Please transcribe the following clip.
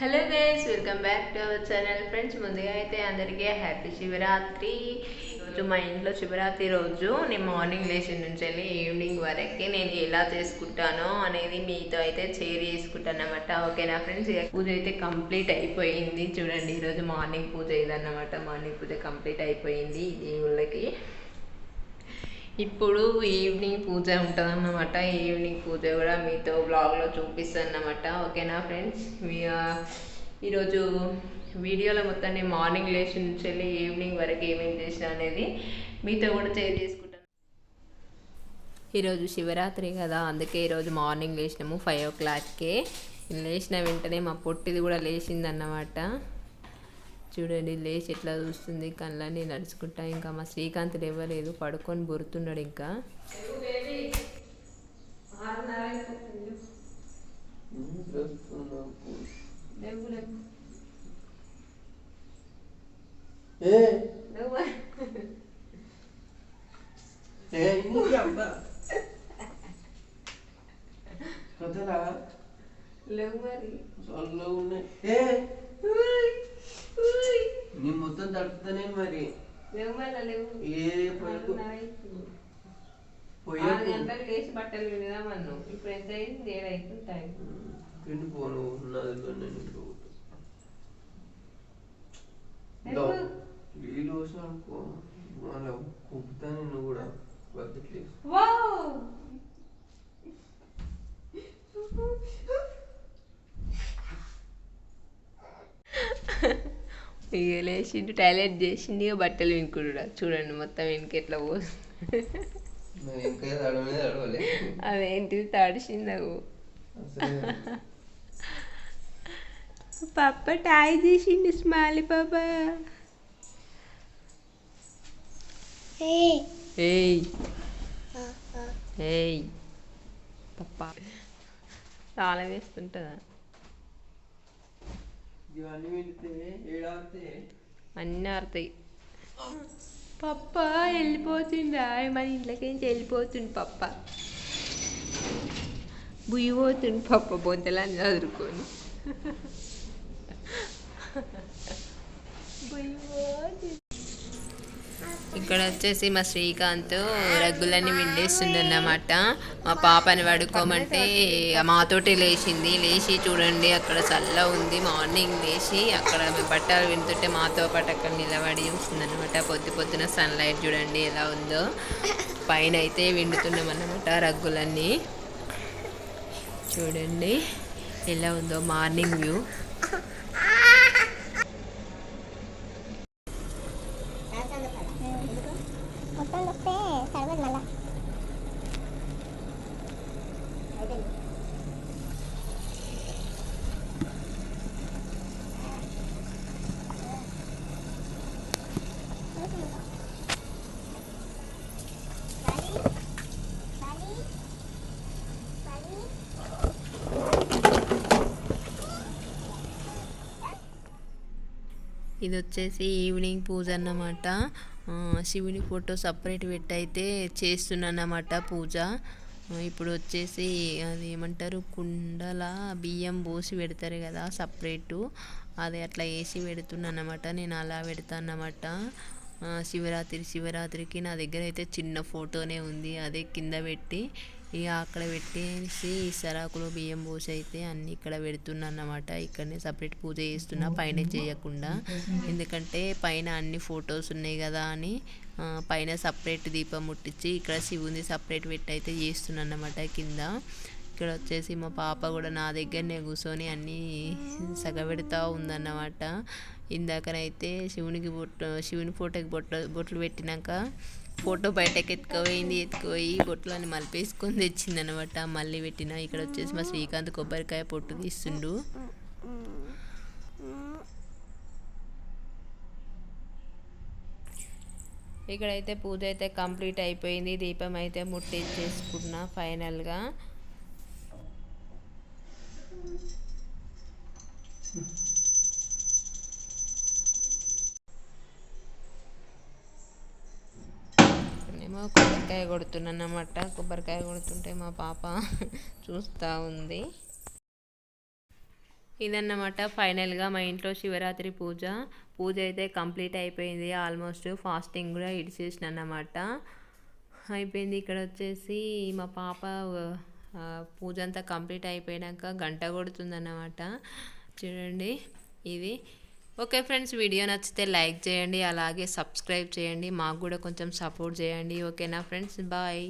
Hello guys welcome back to our channel friends ముందుగా అయితే అందరికీ హ్యాపీ శివరాత్రి. ఇప్పుడు మా ఇంట్లో శివరాత్రి రోజు నేను మార్నింగ్ లేచి నుంచి వెళ్ళి ఈవినింగ్ వరకు నేను ఎలా చేసుకుంటానో అనేది మీతో అయితే షేర్ చేసుకుంటాను అనమాట ఓకేనా ఫ్రెండ్స్ పూజ అయితే కంప్లీట్ అయిపోయింది. చూడండి ఈరోజు మార్నింగ్ పూజ ఇదన్నమాట. మార్నింగ్ పూజ కంప్లీట్ అయిపోయింది. దేవుళ్ళకి ఇప్పుడు ఈవినింగ్ పూజ ఉంటుంది అన్నమాట ఈవినింగ్ పూజ కూడా మీతో బ్లాగ్లో చూపిస్తాను అన్నమాట ఓకేనా ఫ్రెండ్స్ మీ ఈరోజు వీడియోలో మొత్తం నేను మార్నింగ్ లేచి నుంచి వెళ్ళి ఈవినింగ్ వరకు ఏమేమి చేసిన అనేది మీతో కూడా షేర్ చేసుకుంటాను. ఈరోజు శివరాత్రి కదా అందుకే ఈరోజు మార్నింగ్ లేచినాము ఫైవ్ ఓ క్లాక్కే లేచిన వెంటనే మా పొట్టిది కూడా లేచిందన్నమాట. చూడండి లేచి ఎట్లా చూస్తుంది కళ్ళని నడుచుకుంటా. ఇంకా మా శ్రీకాంత్ లేవలేదు పడుకొని బొరుతున్నాడు ఇంకా. ఏ? ఏ నీ అబ్బా కదరా లేవు మరి. సొల్లో ఉన్నాయి. ఏ? నీ మొత్తం తడుపుతానే మరి. ఏ పోయకు? ఆరు గంటలకు లేచి బట్టలు విడదామన్ను ఇప్పుడు ఎంత అయింది ఏడు అవుతుంది టైం పిండి పోను నేను? నీళ్ళు పోసిన అనుకో మళ్ళీ కుప్పుతా నేను కూడా బద్దట్లేదు ఇక లేచిండు టాయిలెట్ చేసిండు ఇక బట్టలు వినుకుడు చూడండి మొత్తం వెనక ఎట్లా పో నేను ఇంకా తడవలేదు తడవలే అదేంటిది తడిసిందవు అసలు. పప్ప టాయ్ చేసిండు స్మాలి పాప ఏయ్. ఏయ్. పప్ప. చాలా వేస్తుంటుందా అన్నీ ఆరుతాయి. పప్ప వెళ్ళిపోతుందా? మన ఇంట్లోకి నుంచి వెళ్ళిపోతుంది పప్ప. బుయ్యి పోతుంది పప్ప బొంతలని చదువుకొని ఇక్కడ వచ్చేసి మా శ్రీకాంత్ రగ్గులన్నీ విండేస్తుంది అన్నమాట మా పాపని పడుకోమంటే మాతోటి లేచింది. లేచి చూడండి అక్కడ చల్ల ఉంది. మార్నింగ్ లేచి అక్కడ బట్టలు వింటుంటే మాతో పాటు అక్కడ నిలబడి చూస్తుంది అనమాట పొద్దు పొద్దున సన్లైట్ చూడండి ఎలా ఉందో. పైన అయితే విండుతున్నాం అన్నమాట రగ్గులన్నీ. చూడండి ఎలా ఉందో మార్నింగ్ వ్యూ. మొత్తం వస్తే సర్వదు మళ్ళా ఇది వచ్చేసి ఈవినింగ్ పూజ అన్నమాట. శివుని ఫోటో సపరేట్ పెట్టి అయితే చేస్తున్నానమాట పూజ ఇప్పుడు వచ్చేసి అది ఏమంటారు? కుండల బియ్యం పోసి పెడతారు కదా సపరేటు. అది అట్లా వేసి పెడుతున్నానమాట నేను అలా పెడతాను అన్నమాట శివరాత్రి శివరాత్రికి నా దగ్గర అయితే చిన్న ఫోటోనే ఉంది. అదే కింద పెట్టి ఇక అక్కడ పెట్టేసి సరాకులు బియ్యం పోసి అయితే అన్ని ఇక్కడ పెడుతున్నా అన్నమాట ఇక్కడనే సపరేట్ పూజ చేస్తున్నా పైన చేయకుండా. ఎందుకంటే పైన అన్ని ఫొటోస్ ఉన్నాయి కదా అని పైన సపరేట్ దీపం ముట్టించి ఇక్కడ శివుని సపరేట్ పెట్టి అయితే చేస్తున్నా అన్నమాట కింద. ఇక్కడ వచ్చేసి మా పాప కూడా నా దగ్గరనే కూర్చొని అన్నీ సగబెడతా ఉందన్నమాట. ఇందాకనైతే శివునికి బొట్టు శివుని ఫోటోకి బొట్టు బొట్లు పెట్టినాక ఫోటో బయటకు ఎత్తుకుపోయింది ఎత్తుకుపోయి బొట్లని మలిపేసుకొని తెచ్చింది అనమాట మళ్ళీ పెట్టిన ఇక్కడ వచ్చేసి మా శ్రీకాంత్ కొబ్బరికాయ పొట్టు తీస్తుండు. ఇక్కడైతే పూజ అయితే కంప్లీట్ అయిపోయింది దీపం అయితే ముట్టించేసుకున్నా ఫైనల్గా. ఏమో కొబ్బరికాయ కొడుతున్నాను అన్నమాట కొబ్బరికాయ కొడుతుంటే మా పాప చూస్తూ ఉంది. ఇదన్నమాట ఫైనల్గా మా ఇంట్లో శివరాత్రి పూజ. పూజ అయితే కంప్లీట్ అయిపోయింది. ఆల్మోస్ట్ ఫాస్టింగ్ కూడా ఇడిచేసిన అన్నమాట అయిపోయింది. ఇక్కడ వచ్చేసి మా పాప పూజ అంతా కంప్లీట్ అయిపోయాక గంట కొడుతుందన్నమాట. చూడండి. ఇది ఓకే ఫ్రెండ్స్ వీడియో నచ్చితే లైక్ చేయండి అలాగే సబ్స్క్రైబ్ చేయండి మాకు కూడా కొంచెం సపోర్ట్ చేయండి. ఓకేనా ఫ్రెండ్స్ బాయ్.